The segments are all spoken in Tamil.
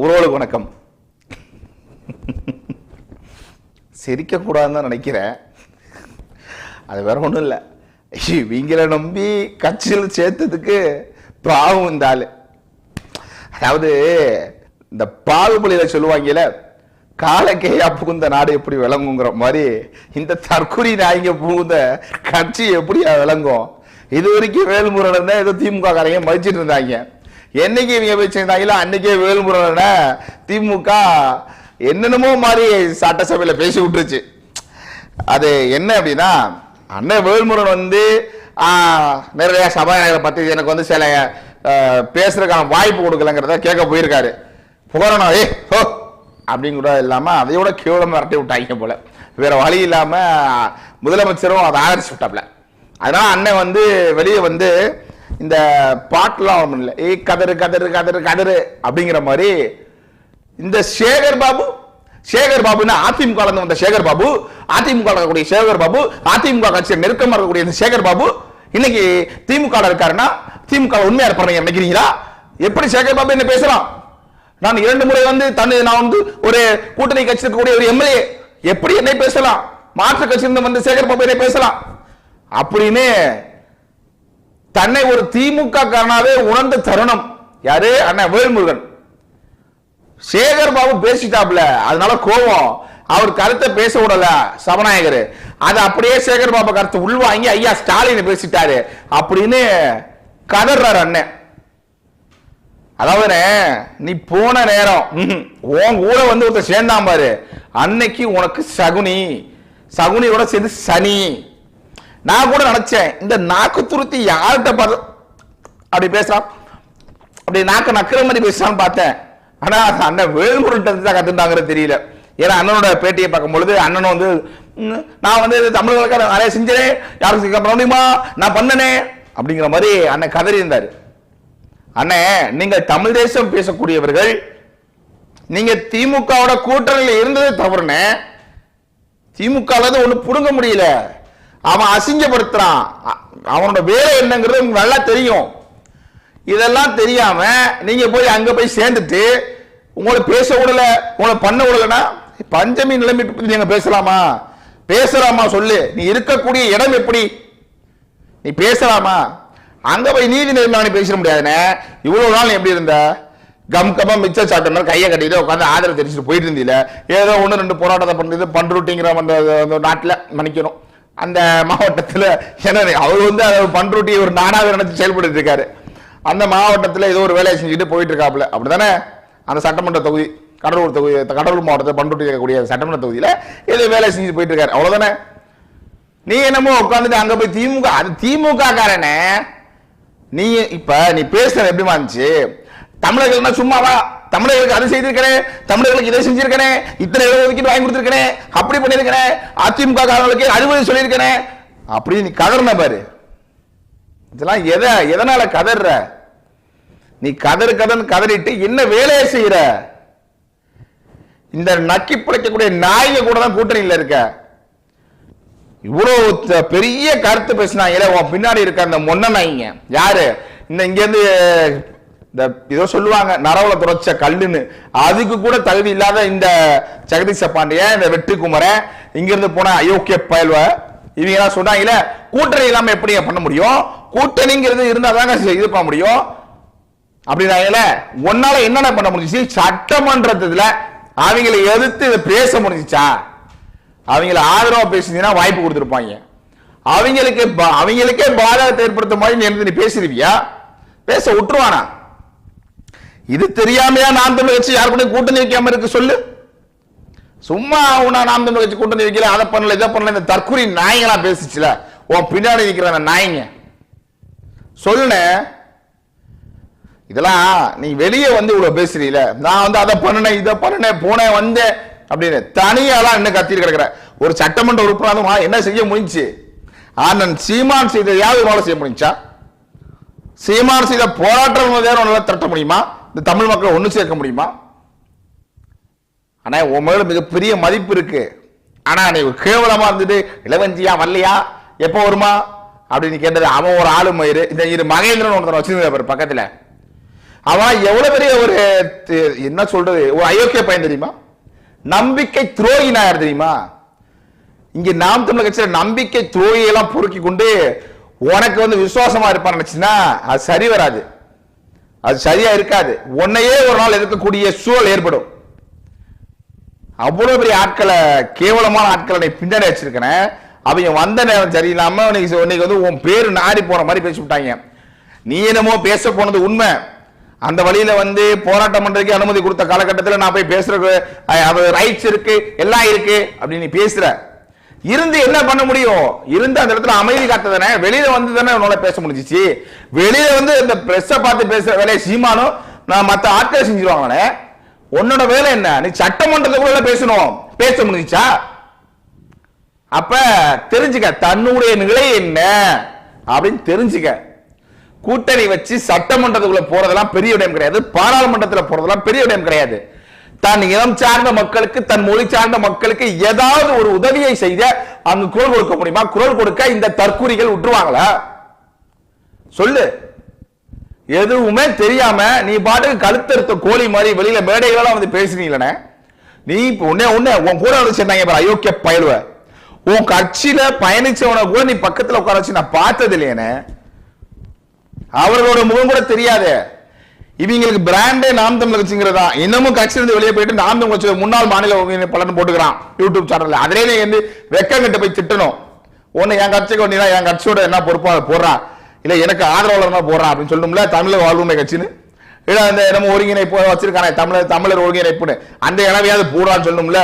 உறவுகளுக்கு வணக்கம். சிரிக்கக்கூடாதுன்னு தான் நினைக்கிறேன். அது வேற ஒன்றும் இல்லை. இவங்களை நம்பி கட்சியில் சேர்த்ததுக்கு பாவம் இந்த அதாவது இந்த பாகுபலியில சொல்லுவாங்கல்ல காலக்கையா புகுந்த நாடு எப்படி விளங்குங்கிற மாதிரி இந்த தற்கொலை நாய்ங்க புகுந்த கட்சி எப்படியா விளங்கும்? இது வரைக்கும் வேல்முருகன் தான் ஏதோ திமுக காரங்க மதிச்சிட்டு இருந்தாங்க. என்னைக்கு இவங்க வச்சிருந்தாங்களோ அன்னைக்கே வேல்முருகன திமுக என்னென்னமோ மாதிரி சட்டசபையில் பேசி விட்டுருச்சு. அது என்ன அப்படின்னா அண்ணன் வேல்முருகன் வந்து நிறைய சபாநாயகரை பற்றி எனக்கு வந்து சில பேசுறதுக்கான வாய்ப்பு கொடுக்கலங்கிறத கேட்க போயிருக்காரு. புகழணும் ஏ ஹோ அப்படிங்கிற இல்லாமல் அதையோட கேவலமா விரட்டி விட்டாங்க போல. வேற வழி இல்லாமல் முதலமைச்சரும் அதை ஆதரிச்சு விட்டாப்ல. அதனால அண்ணன் வந்து வெளியே வந்து இந்த பாட்டுலாம் ஒன்றும் இல்லை ஏய் கதறு கதறு கதறு கதறு அப்படிங்கிற மாதிரி இந்த சேகர் பாபு சேகர் பாபுன்னா அதிமுக இருந்து வந்த சேகர் பாபு அதிமுக இருக்கக்கூடிய சேகர் பாபு அதிமுக கட்சியில் நெருக்கமாக இருக்கக்கூடிய இந்த சேகர் பாபு இன்னைக்கு திமுக இருக்காருன்னா திமுக உண்மையா இருப்பாங்க நினைக்கிறீங்களா? எப்படி சேகர் பாபு என்ன பேசலாம்? நான் இரண்டு முறை வந்து தன்னை நான் வந்து ஒரு கூட்டணி கட்சி இருக்கக்கூடிய ஒரு எம்எல்ஏ எப்படி என்னை பேசலாம்? மாற்று கட்சியிலிருந்து வந்து சேகர் பாபு என்னை பேசலாம்? அப்படின்னு தன்னை ஒரு திமுக காரனாவே உணர்ந்த தருணம். யாரு? அண்ணன் வேல்முருகன். சேகர் பாபு பேசிட்டாப்ல அதனால கோபம். அவர் கருத்தை பேச விடல சபாநாயகர். அது அப்படியே சேகர் பாபு கருத்தை உள்வாங்கி ஐயா ஸ்டாலின் பேசிட்டாரு அப்படின்னு கதறாரு அண்ணன். அதாவது நீ போன நேரம் உன் கூட வந்து ஒருத்தர் சேர்ந்தான் பாரு. அன்னைக்கு உனக்கு சகுனி. சகுனியோட சேர்ந்து சனி. நான் கூட நினைச்சேன் இந்த நாக்கு துருத்தி யார்கிட்ட பார்த்து அப்படி பேசுறான் அப்படி நாக்க நக்கிற மாதிரி பேசுறான்னு பார்த்தேன். ஆனா அண்ணன் வேல்முருகன் தான் கத்துட்டாங்கிறது தெரியல. ஏன்னா அண்ணனோட பேட்டியை பார்க்கும் பொழுது அண்ணன் வந்து நான் வந்து தமிழர்களுக்காக நிறைய செஞ்சேனே. யாரும் செய்ய பண்ண முடியுமா? நான் பண்ணனே. அப்படிங்கிற மாதிரி அண்ணன் கதறி இருந்தார். அண்ணே நீங்கள் தமிழ் தேசம் பேசக்கூடியவர்கள் நீங்க திமுகவோட கூட்டணியில் இருந்ததே தவறுனே திமுக ஒன்று புடுங்க முடியல. அவன் அசிங்கப்படுத்துறான். அவனோட வேலை என்னங்கிறது உங்களுக்கு நல்லா தெரியும். இதெல்லாம் தெரியாம நீங்க போய் அங்க போய் சேர்ந்துட்டு உங்களை பேச விடல உங்களை பண்ண விடலன்னா பஞ்சமி நிலைமை பத்தி நீங்க பேசலாமா? பேசலாமா சொல்லு. நீ இருக்கக்கூடிய இடம் எப்படி? நீ பேசலாமா? அங்க போய் நீதி நிர்மாணி பேச முடியாதுனே. இவ்வளவு நாள் எப்படி இருந்த? கம் கமா மிச்ச சாப்பிட்ட மாதிரி கையை கட்டிட்டு உட்காந்து ஆதரவு தெரிச்சுட்டு போயிட்டு இருந்தீல. ஏதோ ஒன்று ரெண்டு போராட்டத்தை பண்ணுறது பண்ருட்டிங்கிற அந்த நாட்டில் மன்னிக்கணும். அந்த மாவட்டத்தில் என்ன அவர் வந்து அதை பண்ருட்டி ஒரு நானாக நினைச்சு செயல்பட்டு இருக்காரு. அந்த மாவட்டத்தில் ஏதோ ஒரு வேலையை செஞ்சுட்டு போயிட்டு இருக்காப்புல அப்படிதானே அந்த சட்டமன்ற தொகுதி கடலூர் தொகுதி கடலூர் மாவட்டத்தில் பண்ருட்டி இருக்கக்கூடிய சட்டமன்ற தொகுதியில் ஏதோ வேலை செஞ்சுட்டு போயிட்டு இருக்காரு அவ்வளோதானே நீ என்னமோ உட்காந்துட்டு அங்கே போய் திமுக அது திமுக காரனே நீ இப்போ நீ பேசுறது எப்படிமா இருந்துச்சு? தமிழர்கள்னா சும்மாவா? தமிழர்களுக்கு அது செய்திருக்கிறேன் தமிழர்களுக்கு இதை செஞ்சிருக்கிறேன் இத்தனை இடம் ஒதுக்கீடு வாங்கி கொடுத்துருக்கனே அப்படி பண்ணிருக்கிறேன் அதிமுக காரங்களுக்கு அறுபது சொல்லியிருக்கிறேன். அப்படி நீ கதறின பாரு. இதெல்லாம் எதை எதனால கதற நீ கதறு கதன் கதறிட்டு என்ன வேலையை செய்யற? இந்த நக்கி பிழைக்கக்கூடிய நாயக கூட தான் கூட்டணியில் இருக்க. இவ்வளவு பெரிய கருத்து பேசினாங்க உன் பின்னாடி இருக்க அந்த மொன்ன நாய்ங்க. யாரு? இந்த இங்க இருந்து இந்த ஏதோ சொல்லுவாங்க நரவுல துடைச்ச கல்லுன்னு. அதுக்கு கூட தகுதி இல்லாத இந்த ஜெகதீச பாண்டியன் இந்த வெற்றிக்குமரன் இங்கிருந்து போன அயோக்கிய பயல்வ இவங்க எல்லாம் சொன்னாங்களே கூட்டணி இல்லாம எப்படி பண்ண முடியும்? கூட்டணிங்கிறது இருந்தா தாங்க இது பண்ண முடியும். அப்படின்னாங்கல்ல உன்னால என்னென்ன பண்ண முடிஞ்சுச்சு? சட்டமன்றத்துல அவங்களை எதிர்த்து இதை பேச முடிஞ்சிச்சா? அவங்கள ஆதரவா பேசுனீங்கன்னா வாய்ப்பு கொடுத்துருப்பாங்க. அவங்களுக்கு அவங்களுக்கே பாதகத்தை ஏற்படுத்த மாதிரி நீ நீ பேசிருவியா? பேச விட்டுருவானா? இது தெரியாமையா நாம் தமிழ் கட்சி யாரு கூட கூட்டணி வைக்காம இருக்கு சொல்லு. சும்மா உனா நாம் தமிழ் கட்சி கூட்டணி வைக்கல அதை பண்ணல இதை பண்ணல இந்த தற்கொலை நாயங்களா பேசிச்சுல. உன் பின்னாடி நிற்கிற அந்த சொல்லுன இதெல்லாம் நீ வெளியே வந்து இவ்வளவு பேசுறீல. நான் வந்து அதை பண்ணினேன் இதை பண்ணினேன் போனேன் வந்தேன் அப்படின்னு தனியாலாம் என்ன கத்திட்டு கிடக்குற. ஒரு சட்டமன்ற உறுப்பினரும் என்ன செய்ய முடிஞ்சுச்சு? ஆனந்த் சீமான் செய்ததையாவது உன்னால செய்ய முடிஞ்சா? சீமான் செய்த போராட்டம் வேற உன்னால திரட்ட முடியுமா? இந்த தமிழ் மக்களை ஒன்று சேர்க்க முடியுமா? ஆனால் உன் மேல மிகப்பெரிய மதிப்பு இருக்கு. ஆனால் நீ கேவலமா இருந்துட்டு இளவஞ்சியா வரலையா எப்போ வருமா? அப்படின்னு கேட்டது அவன் ஒரு ஆளு மயிறு. இந்த இரு மகேந்திரன் ஒருத்தர் வச்சிருந்த பக்கத்தில். அவன் எவ்வளோ பெரிய ஒரு என்ன சொல்றது ஒரு அயோக்கிய பையன் தெரியுமா? நம்பிக்கை துரோகினாயார் தெரியுமா? இங்க நாம் தமிழ் கட்சியில் நம்பிக்கை துரோகியெல்லாம் பொறுக்கி கொண்டு உனக்கு வந்து விசுவாசமா இருப்பான்னு நினைச்சுன்னா அது சரி வராது. அது சரியா இருக்காது. உன்னையே ஒரு நாள் இருக்கக்கூடிய சூழல் ஏற்படும். அவ்வளவு பெரிய ஆட்களை கேவலமான ஆட்களை பின்னாடி வச்சிருக்கிறேன் அவங்க வந்த நேரம் சரியில்லாம இன்னைக்கு வந்து உன் பேரு நாடி போற மாதிரி பேசி விட்டாங்க. நீ என்னமோ பேச போனது உண்மை. அந்த வழியில வந்து போராட்டம் பண்றதுக்கு அனுமதி கொடுத்த காலகட்டத்தில் நான் போய் பேசுறது ரைட்ஸ் இருக்கு எல்லாம் இருக்கு அப்படின்னு நீ பேசுற. இருந்து என்ன பண்ண முடியும்? இருந்து அந்த இடத்துல அமைதி காத்ததானே வெளியில வந்து தானே உன்னால பேச முடிஞ்சிச்சு. வெளியில வந்து இந்த பிரஸ்ஸ பார்த்து பேசுற வேலையை சீமானும் நான் மத்த ஆட்களை செஞ்சிருவாங்களே உன்னோட வேலை என்ன? நீ சட்டமன்றத்துக்குள்ள பேசணும். பேச முடிஞ்சுச்சா? அப்ப தெரிஞ்சுக்க தன்னுடைய நிலை என்ன? அப்படின்னு தெரிஞ்சுக்க. கூட்டணி வச்சு சட்டமன்றத்துக்குள்ள போறதெல்லாம் பெரிய விடயம் கிடையாது. பாராளுமன்றத்தில் போறதெல்லாம் பெரிய விடயம் கிடையாது. தன் இனம் சார்ந்த மக்களுக்கு தன் மொழி சார்ந்த மக்களுக்கு ஏதாவது ஒரு உதவியை செய்த அங்கு குரல் கொடுக்க முடியுமா? குரல் கொடுக்க இந்த தற்கூரிகள் விட்டுருவாங்களா? சொல்லு. எதுவுமே தெரியாம நீ பாட்டுக்கு கழுத்தறுத்த கோழி மாதிரி வெளியில மேடைகளெல்லாம் வந்து பேசுனீங்களே நீ உன்னே உன்னே உன் கூட வந்து சொன்னாங்க பாரு அயோக்கிய பயிலுவ. உன் கட்சியில பயணிச்சவனை கூட நீ பக்கத்துல உட்கார வச்சு நான் பார்த்தது இல்லையனே அவர்களோட முகம் கூட தெரியாது. இவங்களுக்கு பிராண்டே நாம் தமிழ் கட்சிங்கிறதா? இன்னமும் கட்சியிலிருந்து வெளியே போயிட்டு நாம் தமிழ் கட்சி முன்னாள் மாநில பலன் போட்டுக்கிறான் யூடியூப் சேனல்ல அதிலே நீ வந்து வெக்கங்கிட்ட போய் திட்டணும். ஒன்னு என் கட்சிக்கு வந்தீங்கன்னா என் கட்சியோட என்ன பொறுப்பா போடுறான் இல்ல எனக்கு ஆதரவாளர் தான் போடுறான் அப்படின்னு சொல்லணும்ல? தமிழக வாழ்வுமை கட்சின்னு. இல்ல அந்த நம்ம ஒருங்கிணைப்பு வச்சிருக்கானே தமிழர் தமிழர் ஒருங்கிணைப்புன்னு. அந்த இனவையாவது போடுறான்னு சொல்லணும்ல?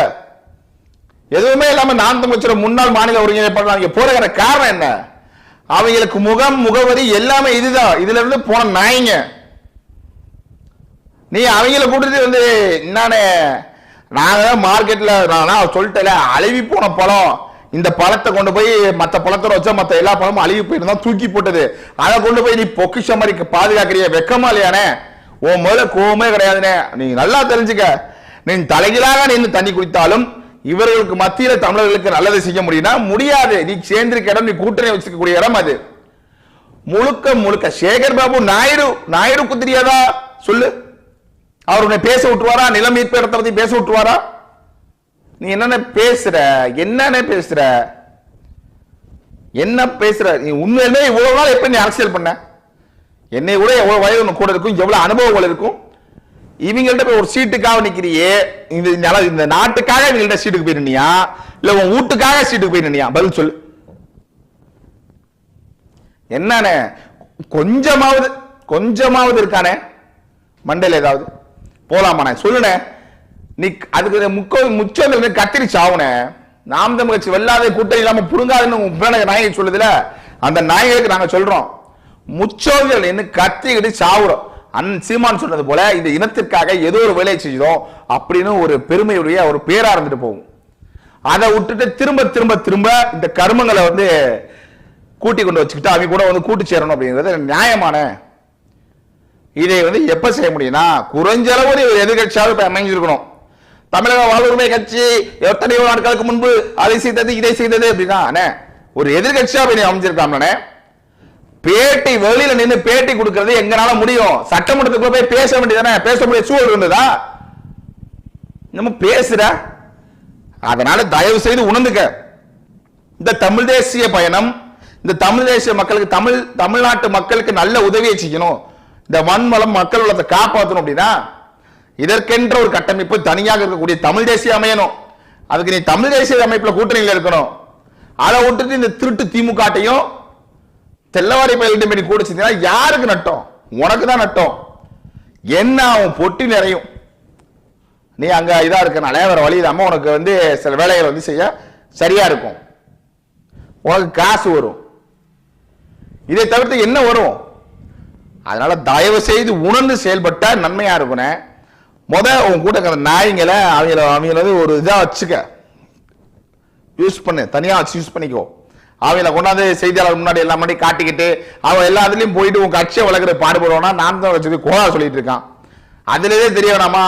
எதுவுமே இல்லாம நான் தமிழ்ச்சியோட முன்னாள் மாநில ஒருங்கிணைப்பாளர் அவங்க போறதுக்கான காரணம் என்ன? அவங்களுக்கு முகம் முகவரி எல்லாமே இதுதான். இதுல இருந்து போன நாய்ங்க. நீ அவங்கள கூட்டிட்டு வந்து என்னன்னு நாங்கள் மார்க்கெட்டில் நான் சொல்லிட்டல அழுவி போன பழம். இந்த பழத்தை கொண்டு போய் மற்ற பழத்தோட வச்சா மற்ற எல்லா பழமும் அழுகி போயிருந்தா தூக்கி போட்டது. அதை கொண்டு போய் நீ பொக்கிஷ மாதிரி பாதுகாக்கிறிய வெக்கமா இல்லையானே? உன் முதல்ல கோவமே கிடையாதுனே. நீ நல்லா தெரிஞ்சுக்க. நீ தலைகீழாக நின்று தண்ணி குடித்தாலும் இவர்களுக்கு மத்தியில தமிழர்களுக்கு நல்லது செய்ய முடியும்னா முடியாது. நீ சேர்ந்திருக்க இடம் நீ கூட்டணி வச்சுக்கக்கூடிய இடம் அது. முழுக்க முழுக்க சேகர் பாபு நாயுடு நாயுடுக்கு தெரியாதா? சொல்லு. அவர் உன்னை பேச விட்டுவாரா நிலம் மீட்பு இடத்தை பத்தி பேச விட்டுவாரா நீ என்னென்ன பேசுற? என்னென்ன பேசுற? என்ன பேசுற? நீ உண்மையிலே இவ்வளவு நாள் எப்ப நீ அரசியல் பண்ண? என்னை கூட எவ்வளவு வயது உனக்கு கூட இருக்கும்? எவ்வளவு அனுபவங்கள் இருக்கும்? இவங்கள்ட்ட போய் ஒரு சீட்டுக்காக நிக்கிறியே. இந்த இந்த நாட்டுக்காக இவங்கள்ட்ட சீட்டுக்கு போயிருந்தியா இல்ல உன் வீட்டுக்காக சீட்டுக்கு போயிருந்தியா பதில் சொல்லு. என்னன்னு கொஞ்சமாவது கொஞ்சமாவது இருக்கானே? மண்டையில ஏதாவது? போலாமாண்ணே சொல்லுனே. நீ அதுக்கு முக்க முச்சம் கத்திரி சாவுனே நாம் தமிழ் கட்சி வெல்லாத கூட்டம் இல்லாம புடுங்காதுன்னு உன் பேன நாயகி சொல்லுதுல? அந்த நாயகருக்கு நாங்க சொல்றோம். முச்சோர்கள் என்ன கத்திக்கிட்டு சாவுறோம். அன் சீமான் சொன்னது போல இந்த இனத்திற்காக ஏதோ ஒரு வேலையை செஞ்சோம் அப்படின்னு ஒரு பெருமையுடைய ஒரு பேரா இருந்துட்டு போகும். அதை விட்டுட்டு திரும்ப திரும்ப திரும்ப இந்த கர்மங்களை வந்து கூட்டி கொண்டு வச்சுக்கிட்டு அவங்க கூட வந்து கூட்டு சேரணும் அப்படிங்கிறது நியாயமான இதை வந்து எப்ப செய்ய முடியும்னா குறைஞ்ச அளவு ஒரு எதிர்கட்சியாவது அமைஞ்சிருக்கணும். தமிழக வாழ்வுரிமை கட்சி எத்தனையோ நாட்களுக்கு முன்பு அதை செய்தது இதை செய்தது அப்படின்னா அண்ணே, ஒரு எதிர்கட்சியாக போய் நீ பேட்டி வெளியில நின்று பேட்டி கொடுக்கறது எங்கனால முடியும். சட்டமன்றத்துக்குள்ள போய் பேச வேண்டியதானே? பேச முடிய சூழல் இருந்ததா? நம்ம பேசுற? அதனால தயவு செய்து உணர்ந்துக்க. இந்த தமிழ் தேசிய பயணம் இந்த தமிழ் தேசிய மக்களுக்கு தமிழ் தமிழ்நாட்டு மக்களுக்கு நல்ல உதவியை செய்யணும். இந்த மண்வளம் மக்கள் வளத்தை காப்பாற்றணும் அப்படின்னா இதற்கென்ற ஒரு கட்டமைப்பு தனியாக இருக்கக்கூடிய தமிழ் தேசிய அமையணும். அதுக்கு நீ தமிழ் தேசிய அமைப்பில் கூட்டணியில் இருக்கணும். அதை விட்டுட்டு இந்த திருட்டு திமுகட்டையும் தெல்லவாரி பயில்கிட்ட பண்ணி கூட செஞ்சா யாருக்கு நட்டம்? உனக்கு தான் நட்டம். என்ன அவன் பொட்டி நிறையும்? நீ அங்க இதா இருக்கனால வேற வழி இல்லாம உனக்கு வந்து சில வேலைகள் வந்து செய்ய சரியா இருக்கும். உனக்கு காசு வரும். இதை தவிர்த்து என்ன வரும்? அதனால தயவு செய்து உணர்ந்து செயல்பட்டா நன்மையா இருக்கணும் முத உன் கூட இருக்கிற நாய்ங்களை அவங்கள அவங்கள ஒரு இதாக வச்சுக்க. யூஸ் பண்ணு. தனியாக வச்சு யூஸ் பண்ணிக்கோ. அவங்கள கொண்டாந்து செய்தியாளர் முன்னாடி எல்லா முன்னாடி காட்டிக்கிட்டு அவன் எல்லா போயிட்டு உன் கட்சியை வளர்க்குற பாடுபடுவானா நான் தான் வச்சது கோலா சொல்லிட்டு இருக்கான். அதுலேயே தெரிய வேணாமா?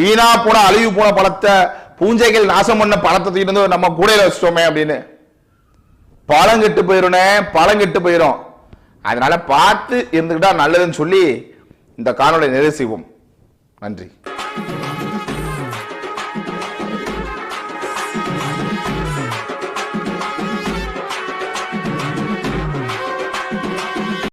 வீணா போன அழிவு போன பழத்தை பூஞ்சைகள் நாசம் பண்ண பழத்தை தூக்கிட்டு நம்ம கூடையில வச்சிட்டோமே அப்படின்னு. பழம் கெட்டு போயிருனே பழம் கெட்டு போயிரும். அதனால பார்த்து இருந்துக்கிட்டா நல்லதுன்னு சொல்லி இந்த காணொலியை நிறைவு செய்வோம். நன்றி.